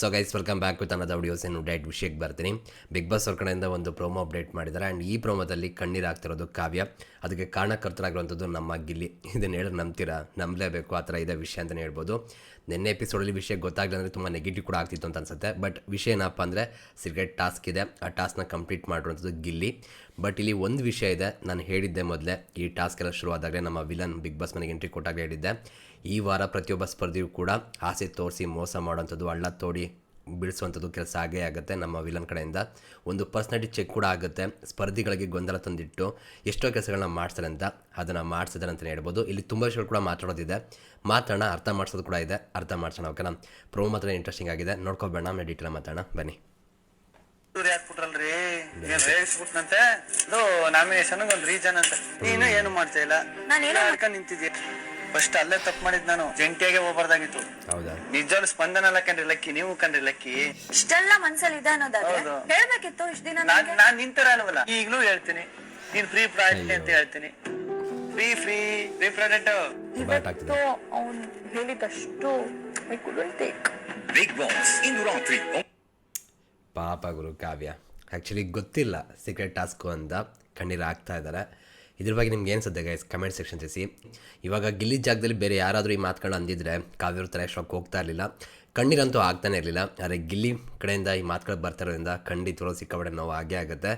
So guys welcome back with ಅನ್ನೋದು videos ಏನು diet ವಿಷಯಕ್ಕೆ ಬರ್ತೀನಿ. ಬಿಗ್ ಬಾಸ್ ಅವ್ರ ಕಡೆಯಿಂದ ಒಂದು ಪ್ರೋಮೋ ಅಪ್ಡೇಟ್ ಮಾಡಿದ್ದಾರೆ. ಆ್ಯಂಡ್ ಈ ಪ್ರೋಮೋದಲ್ಲಿ ಕಣ್ಣೀರು ಆಗ್ತಿರೋದು ಕಾವ್ಯ. ಅದಕ್ಕೆ ಕಾರಣಕರ್ತರಾಗಿರುವಂಥದ್ದು ನಮ್ಮ ಗಿಲ್ಲಿ. ಇದನ್ನು ಹೇಳಿ ನಂಬ್ತೀರಾ? ನಂಬಲೇಬೇಕು. ಆ ಥರ ಇದೆ ವಿಷಯ ಅಂತಲೇ ಹೇಳ್ಬೋದು. ನಿನ್ನೆ ಎಪಿಸೋಡಲ್ಲಿ ವಿಷಯ ಗೊತ್ತಾಗಲಿಲ್ಲ ಅಂದರೆ ತುಂಬ ನೆಗೆಟಿವ್ ಕೂಡ ಆಗ್ತಿತ್ತು ಅಂತ ಅನ್ಸುತ್ತೆ. ಬಟ್ ವಿಷಯ ಏನಪ್ಪ ಅಂದರೆ ಸಿಗರೇಟ್ ಟಾಸ್ಕ್ ಇದೆ. ಆ ಟಾಸ್ಕ್ನ ಕಂಪ್ಲೀಟ್ ಮಾಡಿರುವಂಥದ್ದು ಗಿಲ್ಲಿ. ಬಟ್ ಇಲ್ಲಿ ಒಂದು ವಿಷಯ ಇದೆ. ನಾನು ಹೇಳಿದ್ದೆ ಮೊದಲೇ, ಈ ಟಾಸ್ಕ್ ಎಲ್ಲ ಶುರುವಾದಾಗಲೇ ನಮ್ಮ ವಿಲನ್ ಬಿಗ್ ಬಾಸ್ ಮನೆಗೆ ಎಂಟ್ರಿ ಕೊಟ್ಟಾಗಲೇ ಹೇಳಿದ್ದೆ. ಈ ವಾರ ಪ್ರತಿಯೊಬ್ಬ ಸ್ಪರ್ಧಿಯೂ ಕೂಡ ಆಸೆ ತೋರಿಸಿ ಮೋಸ ಮಾಡುವಂಥದ್ದು ಹಳ್ಳ ತೋಡಿ ಬಿಡಿಸುವಂಥದ್ದು ಕೆಲಸ ಆಗೇ ಆಗುತ್ತೆ ನಮ್ಮ ವಿಲನ್ ಕಡೆಯಿಂದ. ಒಂದು ಪರ್ಸ್ನಾಲಿಟಿ ಚೆಕ್ ಕೂಡ ಆಗುತ್ತೆ. ಸ್ಪರ್ಧಿಗಳಿಗೆ ಗೊಂದಲ ತಂದಿಟ್ಟು ಎಷ್ಟೋ ಕೆಲಸಗಳನ್ನ ಮಾಡ್ತಾರೆ ಅಂತ ಅದನ್ನು ಮಾಡಿಸಿದ್ದಾರೆ ಅಂತಲೇ ಹೇಳ್ಬೋದು. ಇಲ್ಲಿ ತುಂಬ ವಿಷಯಗಳು ಕೂಡ ಮಾತಾಡೋದಿದೆ. ಮಾತಾಡೋಣ ಅರ್ಥ ಮಾಡಿಸೋದು ಕೂಡ ಇದೆ. ಅರ್ಥ ಮಾಡ್ಸೋಣ ಓಕೆನಾ? ಪ್ರೋ ಮಾತ್ರ ಇಂಟ್ರೆಸ್ಟಿಂಗ್ ಆಗಿದೆ. ನೋಡ್ಕೋಬೇಡ ಆಮೇಲೆ ಡೀಟೇಲ್ ಮಾತಾಡೋಣ. ಬನ್ನಿ. ನಾಮಿನೇಷನ್ ಒಂದು ರೀಸನ್ ಅಂತ. ನೀನು ಏನು ಮಾಡ್ತಾ ಇಲ್ಲ? ನಿಂತಿದ್ಯ ಫಸ್ಟ್ ಅಲ್ಲೇ ತಪ್ಪು ಮಾಡಿದ್ ನಾನು. ಜಂಟಿಯಾಗಿ ಹೋಗ್ಬಾರ್ದಾಗಿತ್ತು. ಹೌದಾ? ನಿಜವಾಗ್ಲೂ ಸ್ಪಂದನ ಅಲ್ಲ ಕಣ್ರಿ ಲಕ್ಕಿ? ನೀವು ಕಣ್ರಿ ಲಕ್ಕಿ? ಇಷ್ಟೆಲ್ಲ ಮನ್ಸಲ್ಲಿ ಇದೆ ಅನ್ನೋದಾದ್ರೆ ಹೌದು. ಹೇಳ್ಬೇಕಿತ್ತು ಇಷ್ಟ ದಿನ ನಾನ್ ನಾನ್ ನಿಂತರ ಅಲ್ವಲ್ಲ? ಈಗ್ಲೂ ಹೇಳ್ತೀನಿ. ನೀನ್ ಫ್ರೀ ಪ್ರಾಡಕ್ಟ್ ಅಂತ ಹೇಳ್ತೀನಿ. Free free free product but ಆಗ್ತಿದೆ ಇವತ್ತು ಅವ್ನು ಹೇಳಿದಷ್ಟು I couldn't take big boss ಇಂದು ರಾತ್ರಿ. ಪಾಪ ಗುರು ಕಾವ್ಯ. ಆ್ಯಕ್ಚುಲಿ ಗೊತ್ತಿಲ್ಲ. ಸೀಕ್ರೆಟ್ ಟಾಸ್ಕು ಅಂತ ಕಣ್ಣೀರು ಆಗ್ತಾ ಇದ್ದಾರೆ ಇದ್ರ ಬಗ್ಗೆ ನಿಮ್ಗೆ ಏನು ಸದ್ಯ ಗೈಸ್ ಕಮೆಂಟ್ ಸೆಕ್ಷನ್ ತಿಳಿಸಿ. ಇವಾಗ ಗಿಲ್ಲಿ ಜಾಗದಲ್ಲಿ ಬೇರೆ ಯಾರಾದರೂ ಈ ಮಾತುಗಳನ್ನ ಅಂದಿದ್ರೆ ಕಾವ್ಯವ್ರ ಥರ ಶಾಕ್ ಹೋಗ್ತಾ ಇರಲಿಲ್ಲ. ಕಣ್ಣೀರಂತೂ ಆಗ್ತಾನೆ ಇರಲಿಲ್ಲ. ಆದರೆ ಗಿಲ್ಲಿ ಕಡೆಯಿಂದ ಈ ಮಾತುಗಳು ಬರ್ತಾ ಇರೋದ್ರಿಂದ ಖಂಡಿತ ಸಿಕ್ಕಾಪಟ್ಟೆ ನೋವು ಆಗೇ ಆಗುತ್ತೆ.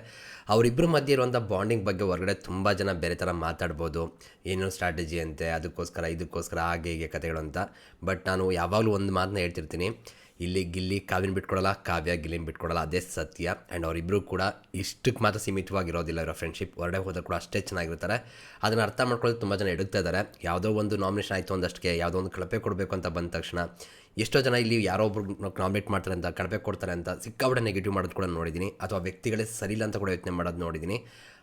ಅವರಿಬ್ಬರ ಮಧ್ಯೆ ಇರುವಂಥ ಬಾಂಡಿಂಗ್ ಬಗ್ಗೆ ಹೊರಗಡೆ ತುಂಬ ಜನ ಬೇರೆ ಥರ ಮಾತಾಡ್ಬೋದು. ಏನೋ ಸ್ಟ್ರಾಟಜಿ ಅಂತೆ, ಅದಕ್ಕೋಸ್ಕರ, ಇದಕ್ಕೋಸ್ಕರ, ಹಾಗೆ ಹೀಗೆ ಕಥೆಗಳು ಅಂತ. ಬಟ್ ನಾನು ಯಾವಾಗಲೂ ಒಂದು ಮಾತನ್ನ ಹೇಳ್ತಿರ್ತೀನಿ. ಇಲ್ಲಿ ಗಿಲ್ಲಿ ಕಾವ್ಯನ ಬಿಟ್ಕೊಡಲ್ಲ ಕಾವ್ಯ ಗಿಲ್ಲಿನ ಬಿಟ್ಕೊಡಲ್ಲ ಅದೇ ಸತ್ಯ. ಆ್ಯಂಡ್ ಅವರಿಬ್ಬರು ಕೂಡ ಇಷ್ಟಕ್ಕೆ ಮಾತ್ರ ಸೀಮಿತವಾಗಿರೋದಿಲ್ಲ ಇವರ ಫ್ರೆಂಡ್ಶಿಪ್ ಹೊರಡೆ ಹೋದ್ರೆ ಕೂಡ ಅಷ್ಟೇ ಚೆನ್ನಾಗಿರ್ತಾರೆ. ಅದನ್ನು ಅರ್ಥ ಮಾಡ್ಕೊಳ್ಳೋದು ತುಂಬ ಜನ ಇದ್ದಾರೆ. ಯಾವುದೋ ಒಂದು ನಾಮಿನೇಷನ್ ಆಯಿತು ಒಂದಷ್ಟಕ್ಕೆ, ಯಾವುದೋ ಒಂದು ಕಳಪೆ ಕೊಡಬೇಕು ಅಂತ ಬಂದ ತಕ್ಷಣ ಎಷ್ಟೋ ಜನ ಇಲ್ಲಿ ಯಾರೋ ಒಬ್ರು ನಾಮಿನೇಟ್ ಮಾಡ್ತಾರೆ ಅಂತ ಕಳಪೆ ಕೊಡ್ತಾರೆ ಅಂತ ಸಿಕ್ಕಾಪಟ್ಟೆ ನೆಗೆಟಿವ್ ಮಾಡೋದು ಕೂಡ ನೋಡಿದ್ದೀನಿ ಅಥವಾ ವ್ಯಕ್ತಿಗಳೇ ಸರಿಯಿಲ್ಲ ಅಂತ ಕೂಡ ಯೋಚನೆ ಮಾಡೋದು ನೋಡಿದ್ದೀನಿ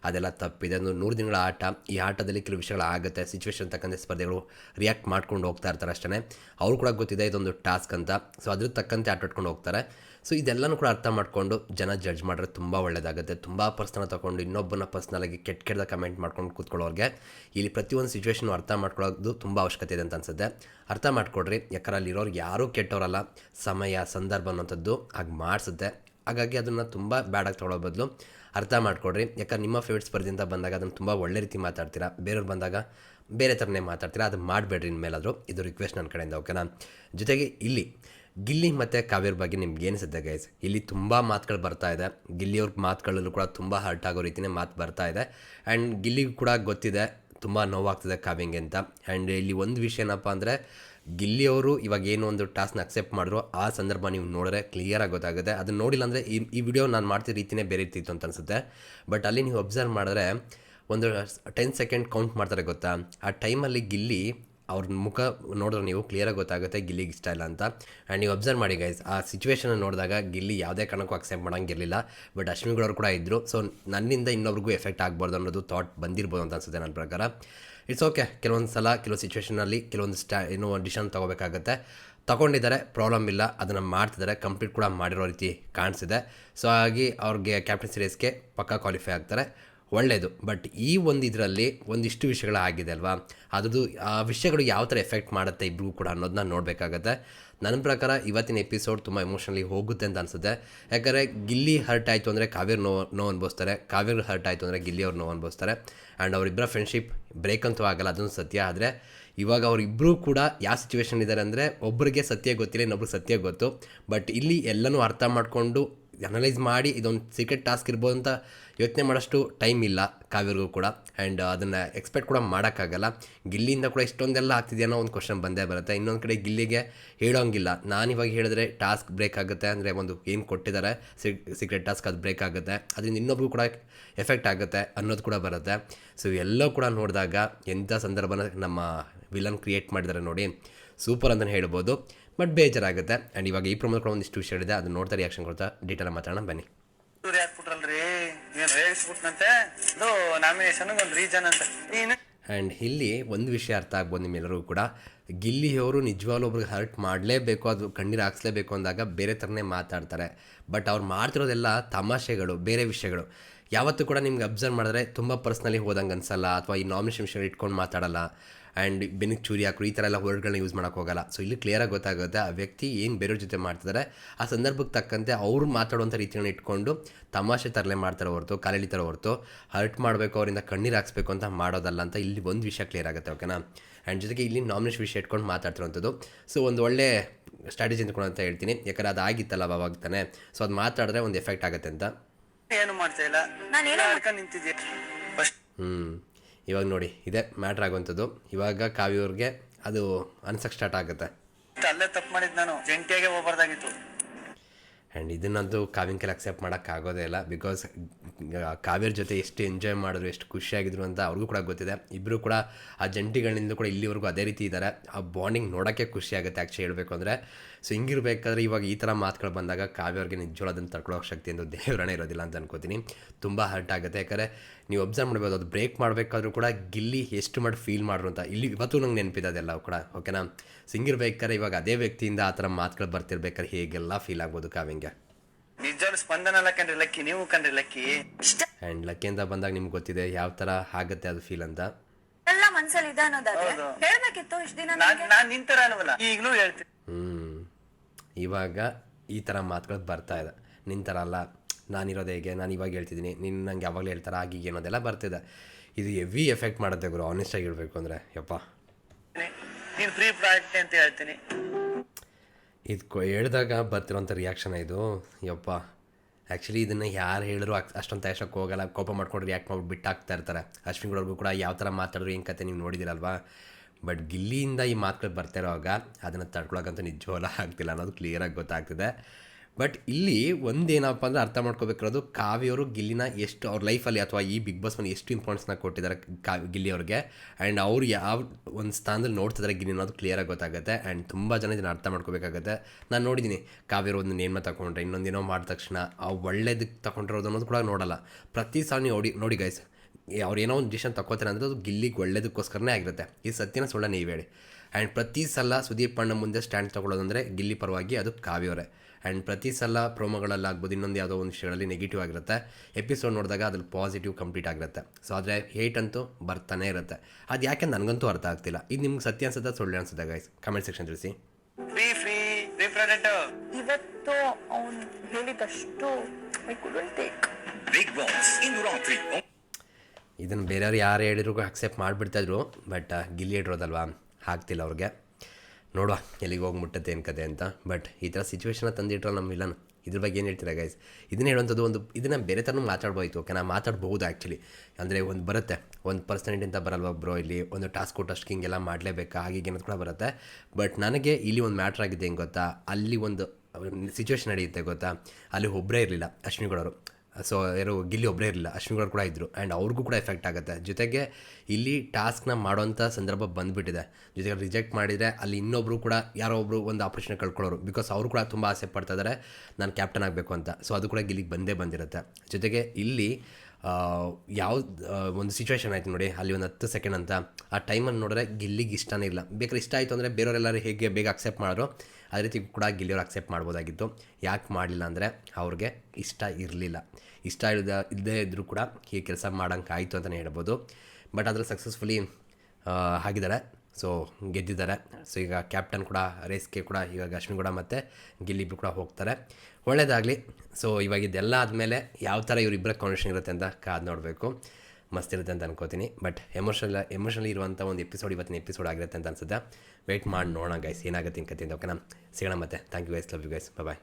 ಅದೆಲ್ಲ ತಪ್ಪಿದೆ. ಒಂದು ನೂರು ದಿನಗಳ ಆಟ. ಈ ಆಟದಲ್ಲಿ ಕೆಲವು ವಿಷಯಗಳು ಆಗುತ್ತೆ. ಸಿಚುವೇಶನ್ ತಕ್ಕಂತೆ ಸ್ಪರ್ಧೆಗಳು ರಿಯಾಕ್ಟ್ ಮಾಡ್ಕೊಂಡು ಹೋಗ್ತಾ ಇರ್ತಾರೆ ಅಷ್ಟೇ ಅವ್ರು ಕೂಡ ಗೊತ್ತಿದೆ ಇದೊಂದು ಟಾಸ್ಕ್ ಅಂತ. ಸೊ ಅದ್ರ ತಕ್ಕಂತೆ ಆಟ ಆಡ್ಕೊಂಡು ಹೋಗ್ತಾರೆ. ಸೊ ಇದೆಲ್ಲನೂ ಕೂಡ ಅರ್ಥ ಮಾಡಿಕೊಂಡು ಜನ ಜಡ್ಜ್ ಮಾಡಿದ್ರೆ ತುಂಬ ಒಳ್ಳೆಯದಾಗುತ್ತೆ ತುಂಬ ಪರ್ಸ್ನಲ್ ತಗೊಂಡು ಇನ್ನೊಬ್ಬನ ಪರ್ಸ್ನಲಾಗಿ ಕೆಟ್ಟ ಕೆಟ್ಟದ ಕಮೆಂಟ್ ಮಾಡ್ಕೊಂಡು ಕೂತ್ಕೊಳ್ಳೋರಿಗೆ ಇಲ್ಲಿ ಪ್ರತಿಯೊಂದು ಸಿಚುವೇಶನ್ ಅರ್ಥ ಮಾಡ್ಕೊಳ್ಳೋದು ತುಂಬ ಅವಶ್ಯಕತೆ ಇದೆ ಅಂತ ಅನ್ಸುತ್ತೆ. ಅರ್ಥ ಮಾಡಿಕೊಡ್ರಿ. ಯಾಕಂದ್ರೆ ಅಲ್ಲಿರೋರು ಯಾರೂ ಕೆಟ್ಟವರಲ್ಲ. ಸಮಯ, ಸಂದರ್ಭ ಅನ್ನೋಂಥದ್ದು ಹಾಗೆ ಮಾಡಿಸುತ್ತೆ. ಹಾಗಾಗಿ ಅದನ್ನು ತುಂಬ ಬ್ಯಾಡಾಗಿ ತೊಗೊಳ್ಳೋ ಬದಲು ಅರ್ಥ ಮಾಡಿಕೊಡ್ರಿ. ಯಾಕಂದ್ರೆ ನಿಮ್ಮ ಫೇವ್ರೆಟ್ ಸ್ಪರ್ಧೆಯಿಂದ ಬಂದಾಗ ಅದನ್ನು ತುಂಬ ಒಳ್ಳೆ ರೀತಿ ಮಾತಾಡ್ತೀರಾ? ಬೇರೆಯವ್ರು ಬಂದಾಗ ಬೇರೆ ಥರನೇ ಮಾತಾಡ್ತೀರಾ? ಅದು ಮಾಡಬೇಡ್ರಿ ಇನ್ಮೇಲಾದರೂ. ಇದು ರಿಕ್ವೆಸ್ಟ್ ನನ್ನ ಕಡೆಯಿಂದ ಓಕೆನಾ ಜೊತೆಗೆ ಇಲ್ಲಿ ಗಿಲ್ಲಿ ಮತ್ತು ಕಾವ್ಯರ ಬಗ್ಗೆ ನಿಮ್ಗೆ ಸದ್ಯ ಗೈಸ್ ಇಲ್ಲಿ ತುಂಬ ಮಾತುಗಳು ಬರ್ತಾ ಇದೆ. ಗಿಲ್ಲಿಯವ್ರ ಮಾತುಗಳಲ್ಲೂ ಕೂಡ ತುಂಬ ಹರ್ಟ್ ಆಗೋ ರೀತಿಯೇ ಮಾತು ಬರ್ತಾ ಇದೆ. ಆ್ಯಂಡ್ ಗಿಲ್ಲಿಗೂ ಕೂಡ ಗೊತ್ತಿದೆ, ತುಂಬ ನೋವಾಗ್ತಿದೆ ಕಾವ್ಯಂಗೆ ಅಂತ. ಆ್ಯಂಡ್ ಇಲ್ಲಿ ಒಂದು ವಿಷಯ ಏನಪ್ಪ ಅಂದರೆ, ಗಿಲ್ಲಿಯವರು ಇವಾಗ ಏನು ಒಂದು ಟಾಸ್ಕ್ನ ಅಕ್ಸೆಪ್ಟ್ ಮಾಡಿದ್ರು, ಆ ಸಂದರ್ಭ ನೀವು ನೋಡಿದ್ರೆ ಕ್ಲಿಯರಾಗಿ ಗೊತ್ತಾಗುತ್ತೆ. ಅದನ್ನ ನೋಡಿಲ್ಲ ಅಂದರೆ ಈ ಈ ವಿಡಿಯೋ ನಾನು ಮಾಡ್ತಿದ್ದ ರೀತಿಯೇ ಬೇರೆ ಇರ್ತಿತ್ತು ಅಂತ ಅನಿಸುತ್ತೆ. ಬಟ್ ಅಲ್ಲಿ ನೀವು ಅಬ್ಸರ್ವ್ ಮಾಡಿದ್ರೆ, ಒಂದು ಟೆನ್ ಸೆಕೆಂಡ್ ಕೌಂಟ್ ಮಾಡ್ತಾರೆ ಗೊತ್ತಾ? ಆ ಟೈಮಲ್ಲಿ ಗಿಲ್ಲಿ ಅವ್ರ ಮುಖ ನೋಡಿದ್ರೆ ನೀವು ಕ್ಲಿಯರಾಗಿ ಗೊತ್ತಾಗುತ್ತೆ ಗಿಲ್ಲಿಗೆ ಇಷ್ಟ ಇಲ್ಲ ಅಂತ. ಆ್ಯಂಡ್ ನೀವು ಅಬ್ಸರ್ವ್ ಮಾಡಿ ಗೈಸ್ ಆ ಸಿಚುವೇಶನ್ ನೋಡಿದಾಗ ಗಿಲ್ಲಿ ಯಾವುದೇ ಕಾರಣಕ್ಕೂ ಅಕ್ಸೆಪ್ಟ್ ಮಾಡೋಂಗಿರಲಿಲ್ಲ. ಬಟ್ ಅಶ್ವಿನಿಗಳವ್ರು ಕೂಡ ಇದ್ದರು ಸೊ ನನ್ನಿಂದ ಇನ್ನೊಬ್ರಿಗೂ ಎಫೆಕ್ಟ್ ಆಗ್ಬಾರ್ದು ಅನ್ನೋದು ಥಾಟ್ ಬಂದಿರ್ಬೋದು ಅಂತ ಅನ್ಸುತ್ತೆ ನನ್ನ ಪ್ರಕಾರ. ಇಟ್ಸ್ ಓಕೆ ಕೆಲವೊಂದು ಸಲ, ಕೆಲವು ಸಿಚುವೇಷನಲ್ಲಿ ಕೆಲವೊಂದು ಸ್ಟಾ ಏನೋ ಒಂದು ಡಿಶನ್ ತೊಗೋಬೇಕಾಗತ್ತೆ. ತಗೊಂಡಿದ್ದಾರೆ ಪ್ರಾಬ್ಲಮ್ ಇಲ್ಲ. ಅದನ್ನು ಮಾಡ್ತಿದ್ದಾರೆ. ಕಂಪ್ಲೀಟ್ ಕೂಡ ಮಾಡಿರೋ ರೀತಿ ಕಾಣಿಸಿದೆ. ಸೊ ಹಾಗಾಗಿ ಅವ್ರಿಗೆ ಕ್ಯಾಪ್ಟನ್ಸಿ ರೇಸ್ಗೆ ಪಕ್ಕಾ ಕ್ವಾಲಿಫೈ ಆಗ್ತಾರೆ. ಒಳ್ಳೆಯದು ಬಟ್ ಈ ಒಂದು ಇದರಲ್ಲಿ ಒಂದಿಷ್ಟು ವಿಷಯಗಳು ಆಗಿದೆ ಅಲ್ವಾ? ಅದ್ರದ್ದು ಆ ವಿಷಯಗಳು ಯಾವ ಥರ ಎಫೆಕ್ಟ್ ಮಾಡುತ್ತೆ ಇಬ್ರಿಗೂ ಕೂಡ ಅನ್ನೋದನ್ನ ನೋಡಬೇಕಾಗತ್ತೆ. ನನ್ನ ಪ್ರಕಾರ ಇವತ್ತಿನ ಎಪಿಸೋಡ್ ತುಂಬ ಎಮೋಷನಲಿ ಹೋಗುತ್ತೆ ಅಂತ ಅನಿಸುತ್ತೆ. ಯಾಕಂದರೆ ಗಿಲ್ಲಿ ಹರ್ಟ್ ಆಯಿತು ಅಂದರೆ ಕಾವ್ಯರ್ ನೋವು ನೋವು ಅನ್ಭವಿಸ್ತಾರೆ. ಕಾವ್ಯರ್ ಹರ್ಟ್ ಆಯಿತು ಅಂದರೆ ಗಿಲ್ಲಿ ಅವ್ರು ನೋವು ಅನುಭವಿಸ್ತಾರೆ. ಆ್ಯಂಡ್ ಅವರಿಬ್ಬರ ಫ್ರೆಂಡ್ಶಿಪ್ ಬ್ರೇಕ್ ಅಂತೂ ಆಗಲ್ಲ, ಅದೊಂದು ಸತ್ಯ. ಆದರೆ ಇವಾಗ ಅವರಿಬ್ಬರೂ ಕೂಡ ಯಾವ ಸಿಚುವೇಶನ್ ಇದ್ದಾರೆ ಅಂದರೆ ಒಬ್ಬರಿಗೆ ಸತ್ಯ ಗೊತ್ತಿಲ್ಲ, ಇನ್ನೊಬ್ರಿಗೆ ಸತ್ಯ ಗೊತ್ತು. ಬಟ್ ಇಲ್ಲಿ ಎಲ್ಲನೂ ಅರ್ಥ ಮಾಡಿಕೊಂಡು ಅನಲೈಸ್ ಮಾಡಿ ಇದೊಂದು ಸೀಕ್ರೆಟ್ ಟಾಸ್ಕ್ ಇರ್ಬೋದು ಅಂತ ಯೋಚನೆ ಮಾಡೋಷ್ಟು ಟೈಮ್ ಇಲ್ಲ ಕಾವ್ಯರಿಗೂ ಕೂಡ. ಆ್ಯಂಡ್ ಅದನ್ನು ಎಕ್ಸ್ಪೆಕ್ಟ್ ಕೂಡ ಮಾಡೋಕ್ಕಾಗಲ್ಲ. ಗಿಲ್ಲಿಯಿಂದ ಕೂಡ ಇಷ್ಟೊಂದೆಲ್ಲ ಆಗ್ತಿದೆಯನ್ನೋ ಒಂದು ಕ್ವಶನ್ ಬಂದೇ ಬರುತ್ತೆ. ಇನ್ನೊಂದು ಕಡೆ ಗಿಲ್ಲಿಗೆ ಹೇಳೋಂಗಿಲ್ಲ. ನಾನು ಇವಾಗ ಹೇಳಿದ್ರೆ ಟಾಸ್ಕ್ ಬ್ರೇಕ್ ಆಗುತ್ತೆ ಅಂದರೆ ಒಂದು ಏನು ಕೊಟ್ಟಿದ್ದಾರೆ ಸೀಕ್ರೆಟ್ ಟಾಸ್ಕ್ ಅದು ಬ್ರೇಕ್ ಆಗುತ್ತೆ. ಅದರಿಂದ ಇನ್ನೊಬ್ರು ಕೂಡ ಎಫೆಕ್ಟ್ ಆಗುತ್ತೆ ಅನ್ನೋದು ಕೂಡ ಬರುತ್ತೆ. ಸೊ ಎಲ್ಲೋ ಕೂಡ ನೋಡಿದಾಗ ಎಂಥ ಸಂದರ್ಭನ ನಮ್ಮ ವಿಲನ್ ಕ್ರಿಯೇಟ್ ಮಾಡಿದ್ದಾರೆ ನೋಡಿ. ಸೂಪರ್ ಅಂತಲೇ ಹೇಳ್ಬೋದು. ಬಟ್ ಬೇಜಾರಾಗುತ್ತೆ. ಆ್ಯಂಡ್ ಇವಾಗ ಈ ಪ್ರಮೋದ್ ಕೂಡ ಒಂದಿಷ್ಟು ಇದೆ ಅದು ನೋಡ್ತಾ ರಿಯಾಕ್ಷನ್ ಕೊಡ್ತಾ ಡೀಟೇಲ್ ಮಾತಾಡೋಣ. ಬನ್ನಿ. ಅಂಡ್ ಹಾಕ್ಬಿಟ್ರಲ್ರಿ ಏನ್ ರೇಗಿಸ್ಬಿಟ್ನಂತೆ ಅದು ನಾಮಿನೇಷನ್ ಒಂದ್ ರೀಸನ್ ಅಂತ. ನೀನು? ಆ್ಯಂಡ್ ಇಲ್ಲಿ ಒಂದು ವಿಷಯ ಅರ್ಥ ಆಗ್ಬೋದು ನಿಮ್ಮೆಲ್ಲರಿಗೂ ಕೂಡ. ಗಿಲ್ಲಿಯವರು ನಿಜವಾಗ್ಲೂ ಒಬ್ರಿಗೆ ಹರ್ಟ್ ಮಾಡಲೇಬೇಕು ಅದು ಕಣ್ಣೀರು ಹಾಕ್ಸ್ಲೇಬೇಕು ಅಂದಾಗ ಬೇರೆ ಥರನೇ ಮಾತಾಡ್ತಾರೆ. ಬಟ್ ಅವ್ರು ಮಾಡ್ತಿರೋದೆಲ್ಲ ತಮಾಷೆಗಳು ಬೇರೆ ವಿಷಯಗಳು. ಯಾವತ್ತೂ ಕೂಡ ನಿಮ್ಗೆ ಅಬ್ಸರ್ವ್ ಮಾಡಿದ್ರೆ ತುಂಬ ಪರ್ಸ್ನಲಿ ಹೋದಂಗೆ ಅನ್ಸಲ್ಲ ಅಥವಾ ಈ ನಾಮಿನೇಷನ್ ವಿಷಯ ಇಟ್ಕೊಂಡು ಮಾತಾಡಲ್ಲ. ಆ್ಯಂಡ್ ಬೆನ್ನಿಗೆ ಚೂರಿ ಹಾಕು ಈ ಥರ ಎಲ್ಲ ವರ್ಡ್ಗಳನ್ನ ಯೂಸ್ ಮಾಡೋಕೆ ಹೋಗಲ್ಲ. ಸೊ ಇಲ್ಲಿ ಕ್ಲಿಯರಾಗಿ ಗೊತ್ತಾಗುತ್ತೆ ಆ ವ್ಯಕ್ತಿ ಏನು ಬೇರೆಯವ್ರ ಜೊತೆ ಮಾಡ್ತಿದ್ದಾರೆ ಆ ಸಂದರ್ಭಕ್ಕೆ ತಕ್ಕಂತೆ ಅವ್ರು ಮಾತಾಡುವಂಥ ರೀತಿಗಳನ್ನ ಇಟ್ಕೊಂಡು ತಮಾಷೆ ತರಲೆ ಮಾಡ್ತಾರೆ ಹೊರತು ಕಾಲೆಳಿತಾರೆ ಹೊರತು ಹರ್ಟ್ ಮಾಡಬೇಕು ಅವರಿಂದ ಕಣ್ಣೀರು ಹಾಕ್ಸ್ಬೇಕು ಅಂತ ಮಾಡೋದಲ್ಲ ಅಂತ ಇಲ್ಲಿ ಒಂದು ವಿಷಯ ಕ್ಲಿಯರ್ ಆಗುತ್ತೆ ಓಕೆನಾ ಆ್ಯಂಡ್ ಜೊತೆಗೆ ಇಲ್ಲಿ ನಾಮಿನೇಷನ್ ವಿಷಯ ಇಟ್ಕೊಂಡು ಮಾತಾಡ್ತಿರೋಂಥದ್ದು. ಸೊ ಒಂದು ಒಳ್ಳೆ ಸ್ಟ್ರಾಟಜಿ ಅಂತ ಅಂತ ಹೇಳ್ತೀನಿ. ಯಾಕಂದ್ರೆ ಅದು ಆಗಿತ್ತಲ್ಲ ಅವಾಗ ತಾನೆ. ಸೊ ಅದು ಮಾತಾಡಿದ್ರೆ ಒಂದು ಎಫೆಕ್ಟ್ ಆಗುತ್ತೆ ಅಂತ. ಏನು ಮಾಡ್ತಾ ಇಲ್ಲ? ನಾನ್ ಹ್ಞೂ ಇವಾಗ ನೋಡಿ ಇದೇ ಮ್ಯಾಟ್ರ್ ಆಗುವಂಥದ್ದು. ಇವಾಗ ಕಾವ್ಯವ್ರಿಗೆ ಅದು ಅನ್ಸಕ್ಕೆ ಸ್ಟಾರ್ಟ್ ಆಗುತ್ತೆ. ಅಲ್ಲೇ ತಪ್ಪು ಮಾಡಿದ್ದು ನಾನು ಜಂಟಿಯಾಗೆ ಹೋಗ್ಬಾರ್ದಾಗಿತ್ತು. ಆ್ಯಂಡ್ ಇದನ್ನಂತೂ ಕಾವ್ಯನ ಕೈಲಿ ಅಕ್ಸೆಪ್ಟ್ ಮಾಡೋಕ್ಕಾಗೋದೇ ಇಲ್ಲ. ಬಿಕಾಸ್ ಕಾವ್ಯರ ಜೊತೆ ಎಷ್ಟು ಎಂಜಾಯ್ ಮಾಡಿದ್ರು ಎಷ್ಟು ಖುಷಿಯಾಗಿದ್ರು ಅಂತ ಅವ್ರಿಗೂ ಕೂಡ ಗೊತ್ತಿದೆ. ಇಬ್ಬರು ಕೂಡ ಆ ಜಂಟಿಗಳಿಂದ ಕೂಡ ಇಲ್ಲಿವರೆಗೂ ಅದೇ ರೀತಿ ಇದ್ದಾರೆ. ಆ ಬಾಂಡಿಂಗ್ ನೋಡೋಕ್ಕೆ ಖುಷಿ ಆಗುತ್ತೆ ಆ್ಯಕ್ಚುಲಿ ಹೇಳಬೇಕು ಅಂದರೆ. ಸೊ ಹಿಂಗಿರ್ಬೇಕಾದ್ರೆ ಇವಾಗ ಈ ಥರ ಮಾತುಗಳು ಬಂದಾಗ ಕಾವ್ಯವ್ರಿಗೆ ನಿಜವಾದ ಅದನ್ನು ತಡ್ಕೊಳ್ಳೋ ಶಕ್ತಿ ಎಂದು ದೇವರನೇ ಇರೋದಿಲ್ಲ ಅಂತ ಅನ್ಕೋತೀನಿ. ತುಂಬ ಹರ್ಟ್ ಆಗುತ್ತೆ. ಯಾಕಂದರೆ ನೀವು ಅಬ್ಸರ್ವ್ ಮಾಡ್ಬೋದು ಅದು ಬ್ರೇಕ್ ಮಾಡಬೇಕಾದ್ರೂ ಕೂಡ ಗಿಲ್ಲಿ ಎಷ್ಟು ಮಾಡಿ ಫೀಲ್ ಮಾಡ್ರು ಅಂತ. ಇಲ್ಲಿ ಇವತ್ತು ನಂಗೆ ನೆನಪಿದೆ ಅದೆಲ್ಲ ಕೂಡ ಓಕೆನಾ ಸಿಂಗಿರ್ ಬೇಕಾದ್ರೆ ಇವಾಗ ಅದೇ ವ್ಯಕ್ತಿಯಿಂದ ಆ ಥರ ಮಾತುಗಳು ಬರ್ತಿರ್ಬೇಕಾದ್ರೆ ಹೇಗೆಲ್ಲ ಫೀಲ್ ಆಗ್ಬೋದು ಕಾವ್ಯಂಗೆ? ನಿಜವಾಗ್ಲೂ ಸ್ಪಂದನ ಅಲ್ಲ ಲಕ್ಕಿ ನೀವು ಕಣ್ರಿ ಲಕ್ಕಿ. ಆ್ಯಂಡ್ ಲಕ್ಕಿಯಿಂದ ಬಂದಾಗ ನಿಮ್ಗೆ ಗೊತ್ತಿದೆ ಯಾವ ಥರ ಆಗುತ್ತೆ ಅದು ಫೀಲ್ ಅಂತ. ಎಲ್ಲ ಮನ್ಸಲ್ಲಿ ಇದೆ ಅನ್ನೋದಾದ್ರೆ. ಹೇಳ್ಬೇಕಿತ್ತು ಇಷ್ಟ ದಿನ ನಾನ್ ನನಗೆ ನಾನ್ ನಿಂತರ ಅನ್ವಲ್ಲ ಈಗ್ಲೂ ಹೇಳ್ತೀನಿ. ಹ್ಞೂ ಇವಾಗ ಈ ಥರ ಮಾತುಗಳು ಬರ್ತಾ ಇದೆ. ನಿಂತರಲ್ಲ ಅಲ್ಲ. ನಾನಿರೋದು ಹೇಗೆ? ನಾನು ಇವಾಗ ಹೇಳ್ತಿದ್ದೀನಿ. ನಿನ್ನ ನಂಗೆ ಯಾವಾಗಲೂ ಹೇಳ್ತಾರೆ ಆಗಿ ಅನ್ನೋದೆಲ್ಲ ಬರ್ತಿದೆ. ಇದು ಹೆವಿ ಎಫೆಕ್ಟ್ ಮಾಡುತ್ತೆ ಗುರು ಆನೆಸ್ಟಾಗಿ ಹೇಳಬೇಕು ಅಂದರೆ. ಯಪ್ಪ. ನೀನ್ ಅಂತ ಹೇಳ್ತೀನಿ. ಇದು ಹೇಳಿದಾಗ ಬರ್ತಿರೋಂಥ ರಿಯಾಕ್ಷನ್ ಇದು. ಯಪ್ಪ. ಆ್ಯಕ್ಚುಲಿ ಇದನ್ನು ಯಾರು ಹೇಳಿದ್ರು ಅಷ್ಟೊಂದು ತಯಾರಕ್ಕೆ ಹೋಗಲ್ಲ. ಕೋಪ ಮಾಡ್ಕೊಂಡು ರಿಯಾಕ್ಟ್ ಮಾಡ್ಬಿಟ್ಟು ಬಿಟ್ಟಾಗ್ತಾ ಇರ್ತಾರೆ. ಅಶ್ವಿನ್ಗಳವ್ರಿಗೂ ಕೂಡ ಯಾವ ಥರ ಮಾತಾಡಿದ್ರು ಏನು ಕತೆ ನೀವು ನೋಡಿದಿರಲ್ವಾ? ಬಟ್ ಗಿಲ್ಲಿಯಿಂದ ಈ ಮಾತುಗಳು ಬರ್ತಾ ಇರೋವಾಗ ಅದನ್ನು ತಡ್ಕೊಳಕ್ಕಂತೂ ನಿಜವಲ್ಲ ಆಗ್ತಿಲ್ಲ ಅನ್ನೋದು ಕ್ಲಿಯರಾಗಿ ಗೊತ್ತಾಗ್ತಿದೆ. ಬಟ್ ಇಲ್ಲಿ ಒಂದೇನಪ್ಪ ಅಂದರೆ ಅರ್ಥ ಮಾಡ್ಕೋಬೇಕಿರೋದು ಕಾವ್ಯವರು ಗಿಲ್ಲಿನ ಎಷ್ಟು ಅವ್ರ ಲೈಫಲ್ಲಿ ಅಥವಾ ಈ ಬಿಗ್ ಬಾಸ್ ಮನೆ ಎಷ್ಟು ಇಂಪಾರ್ಟೆನ್ಸ್ನ ಕೊಟ್ಟಿದ್ದಾರೆ ಕಾ, ಗಿಲ್ಲಿ ಅವ್ರಿಗೆ. ಆ್ಯಂಡ್ ಅವ್ರು ಯಾವ ಒಂದು ಸ್ಥಾನದಲ್ಲಿ ನೋಡ್ತಿದ್ದಾರೆ ಗಿಲ್ಲಿ ಅನ್ನೋದು ಕ್ಲಿಯರಾಗಿ ಗೊತ್ತಾಗುತ್ತೆ. ಆ್ಯಂಡ್ ತುಂಬ ಜನ ಇದನ್ನು ಅರ್ಥ ಮಾಡ್ಕೋಬೇಕಾಗತ್ತೆ. ನಾನು ನೋಡಿದ್ದೀನಿ ಕಾವ್ಯರು ಒಂದು ನೇಮ ತಗೊಂಡ್ರೆ, ಇನ್ನೊಂದೇನೋ ಮಾಡಿದ ತಕ್ಷಣ ಆ ಒಳ್ಳೇದಕ್ಕೆ ತಗೊಂಡಿರೋದು ಅನ್ನೋದು ಕೂಡ ನೋಡಲ್ಲ. ಪ್ರತಿ ಸಲ ನೀವು ನೋಡಿ ನೋಡಿ ಗೈಸ್ ಅವ್ರು ಏನೋ ಒಂದು ಡಿಶನ್ ತಗೋತಾರೆ ಅಂದರೆ ಅದು ಗಿಲ್ಲಿಗೆ ಒಳ್ಳೇದಕ್ಕೋಸ್ಕರನೇ ಆಗಿರುತ್ತೆ. ಈ ಸತ್ಯನ ಸುಳ್ಳ ನೀವು ಹೇಳಿ. ಆ್ಯಂಡ್ ಪ್ರತಿ ಸಲ ಸುದೀಪ್ ಅಣ್ಣ ಮುಂದೆ ಸ್ಟ್ಯಾಂಡ್ ತೊಗೊಳ್ಳೋದಂದರೆ ಗಿಲ್ಲಿ ಪರವಾಗಿ ಅದು ಕಾವ್ಯವರೇ. ಆ್ಯಂಡ್ ಪ್ರತಿ ಸಲ ಪ್ರೋಮೋಗಳಲ್ಲಾಗ್ಬೋದು ಇನ್ನೊಂದು ಯಾವುದೋ ಒಂದು ವಿಷಯಗಳಲ್ಲಿ ನೆಗೆಟಿವ್ ಆಗಿರುತ್ತೆ. ಎಪಿಸೋಡ್ ನೋಡಿದಾಗ ಅದ್ರಲ್ಲಿ ಪಾಸಿಟಿವ್ ಕಂಪ್ಲೀಟ್ ಆಗಿರುತ್ತೆ. ಸೊ ಆದರೆ ಹೇಟ್ ಅಂತೂ ಬರ್ತಾನೆ ಇರುತ್ತೆ. ಅದು ಯಾಕೆ ನನಗಂತೂ ಅರ್ಥ ಆಗ್ತಿಲ್ಲ. ಇದು ನಿಮ್ಗೆ ಸತ್ಯ ಅನ್ಸುತ್ತೆ ಸುಳ್ಳು ಅನ್ಸುತ್ತೆ ಗೈಸ್ ಕಮೆಂಟ್ ಸೆಕ್ಷನ್ ತಿಳಿಸಿ. ಇವತ್ತು ಅವನು ಹೇಳಿದಷ್ಟು I couldn't take Big Boss ಇಂದು ರಾತ್ರಿ ಇದನ್ನು ಬೇರೆಯವ್ರು ಯಾರು ಹೇಳಿದ್ರು ಅಕ್ಸೆಪ್ಟ್ ಮಾಡಿಬಿಡ್ತಾಯಿದ್ರು ಬಟ್ ಗಿಲ್ಲಿ ಇಡ್ರೋದಲ್ವಾ ಆಗ್ತಿಲ್ಲ ಅವ್ರಿಗೆ. ನೋಡುವ, ಎಲ್ಲಿಗೆ ಹೋಗಿ ಮುಟ್ಟತ್ತೆ ಏನು ಕತೆ ಅಂತ. ಬಟ್ ಈ ಥರ ಸಿಚುವೇಶನ್ ತಂದಿಟ್ರೆ ನಮ್ಮ ವಿಲನ್. ಇದ್ರ ಬಗ್ಗೆ ಏನು ಹೇಳ್ತೀರಾ ಗೈಸ್ ಇದನ್ನ ಹೇಳುವಂಥದ್ದು ಒಂದು, ಇದನ್ನು ಬೇರೆ ಥರನೂ ಮಾತಾಡ್ಬೋಯ್ತು ಓಕೆ ನಾ ಮಾತಾಡ್ಬೋದು ಆ್ಯಕ್ಚುಲಿ ಅಂದರೆ ಒಂದು ಬರುತ್ತೆ. ಒಂದು ಪರ್ಸೆಂಟ್ ಅಂತ ಬರಲ್ವ ಬ್ರೋ ಇಲ್ಲಿ? ಒಂದು ಟಾಸ್ಕ್ ಕೊಟ್ಟಷ್ಟು ಹಿಂಗೆಲ್ಲ ಮಾಡಲೇಬೇಕಾ? ಹೀಗೆ ಅನ್ನೋದು ಕೂಡ ಬರುತ್ತೆ. ಬಟ್ ನನಗೆ ಇಲ್ಲಿ ಒಂದು ಮ್ಯಾಟ್ರ್ ಆಗಿದೆ ಹೆಂಗೆ ಗೊತ್ತಾ? ಅಲ್ಲಿ ಒಂದು ಸಿಚುವೇಶನ್ ನಡೆಯುತ್ತೆ ಗೊತ್ತಾ? ಅಲ್ಲಿ ಒಬ್ಬರೇ ಇರಲಿಲ್ಲ ಅಶ್ವಿನಿಗಳವರು ಸೊ ಯಾರು ಗಿಲ್ಲಿ ಒಬ್ಬರೇ ಇರಲಿಲ್ಲ. ಅಶ್ವಿನ್ಗಳು ಕೂಡ ಇದ್ದರು ಆ್ಯಂಡ್ ಅವ್ರಿಗೂ ಕೂಡ ಎಫೆಕ್ಟ್ ಆಗುತ್ತೆ. ಜೊತೆಗೆ ಇಲ್ಲಿ ಟಾಸ್ಕ್ನ ಮಾಡೋಂಥ ಸಂದರ್ಭ ಬಂದುಬಿಟ್ಟಿದೆ. ಜೊತೆಗೆ ರಿಜೆಕ್ಟ್ ಮಾಡಿದರೆ ಅಲ್ಲಿ ಇನ್ನೊಬ್ಬರು ಕೂಡ ಯಾರೋ ಒಬ್ಬರು ಒಂದು ಆಪರೇಷನ್ ಕಳ್ಕೊಳ್ಳೋರು. ಬಿಕಾಸ್ ಅವರು ಕೂಡ ತುಂಬ ಆಸೆ ಪಡ್ತಾ ಇದ್ದಾರೆ ನಾನು ಕ್ಯಾಪ್ಟನ್ ಆಗಬೇಕು ಅಂತ. ಸೊ ಅದು ಕೂಡ ಗಿಲ್ಲಿಗೆ ಬಂದೇ ಬಂದಿರುತ್ತೆ. ಜೊತೆಗೆ ಇಲ್ಲಿ ಯಾವ ಒಂದು ಸಿಚುವೇಶನ್ ಆಯ್ತು ನೋಡಿ. ಅಲ್ಲಿ ಒಂದು ಹತ್ತು ಸೆಕೆಂಡ್ ಅಂತ. ಆ ಟೈಮನ್ನು ನೋಡಿದ್ರೆ ಗಿಲ್ಲಿಗೆ ಇಷ್ಟನೇ ಇಲ್ಲ. ಬೇಕಾದ್ರೆ ಇಷ್ಟ ಆಯಿತು ಅಂದರೆ ಬೇರೆಯವರೆಲ್ಲರೂ ಹೇಗೆ ಬೇಗ ಅಕ್ಸೆಪ್ಟ್ ಮಾಡಿದ್ರು, ಅದೇ ರೀತಿ ಕೂಡ ಗಿಲ್ಲಿಯವ್ರು ಅಕ್ಸೆಪ್ಟ್ ಮಾಡ್ಬೋದಾಗಿತ್ತು. ಯಾಕೆ ಮಾಡಲಿಲ್ಲ ಅಂದರೆ ಅವ್ರಿಗೆ ಇಷ್ಟ ಇರಲಿಲ್ಲ. ಇಷ್ಟ ಇಲ್ಲದ ಇಲ್ಲದೇ ಇದ್ದರೂ ಕೂಡ ಈ ಕೆಲಸ ಮಾಡೋಂಗೆ ಆಯಿತು ಅಂತಲೇ ಹೇಳ್ಬೋದು. ಬಟ್ ಅದರಲ್ಲಿ ಸಕ್ಸಸ್ಫುಲಿ ಆಗಿದ್ದಾರೆ ಸೊ ಗೆದ್ದಿದ್ದಾರೆ. ಸೊ ಈಗ ಕ್ಯಾಪ್ಟನ್ ಕೂಡ ರೇಸ್ ಕೆ ಕೂಡ, ಈಗ ಅಶ್ವಿನ್ ಕೂಡ ಮತ್ತು ಗಿಲ್ಲಿಬ್ರು ಕೂಡ ಹೋಗ್ತಾರೆ. ಒಳ್ಳೇದಾಗಲಿ. ಸೊ ಇವಾಗ ಇದೆಲ್ಲ ಆದಮೇಲೆ ಯಾವ ಥರ ಇವರಿಬ್ಬರ ಕಾಂಬಿನೇಷನ್ ಇರುತ್ತೆ ಅಂತ ಕಾದು ನೋಡಬೇಕು. ಮಸ್ತ್ ಇರುತ್ತೆ ಅಂತ ಅನ್ಕೋತೀನಿ. ಬಟ್ ಎಮೋಷನಲ್ ಎಮೋಷನಲ್ ಇರುವಂಥ ಒಂದು ಎಪಿಸೋಡ್ ಇವತ್ತಿನ ಎಪಿಸೋಡ್ ಆಗಿರುತ್ತೆ ಅಂತ ಅನ್ಸುತ್ತೆ. ವೆಯ್ಟ್ ಮಾಡಿ ನೋಡೋಣ ಗೈಸ್ ಏನಾಗುತ್ತೆ ಅಂತ. ಓಕೆನಾ ಸಿಗೋಣ ಮತ್ತೆ. Thank you guys love you guys bye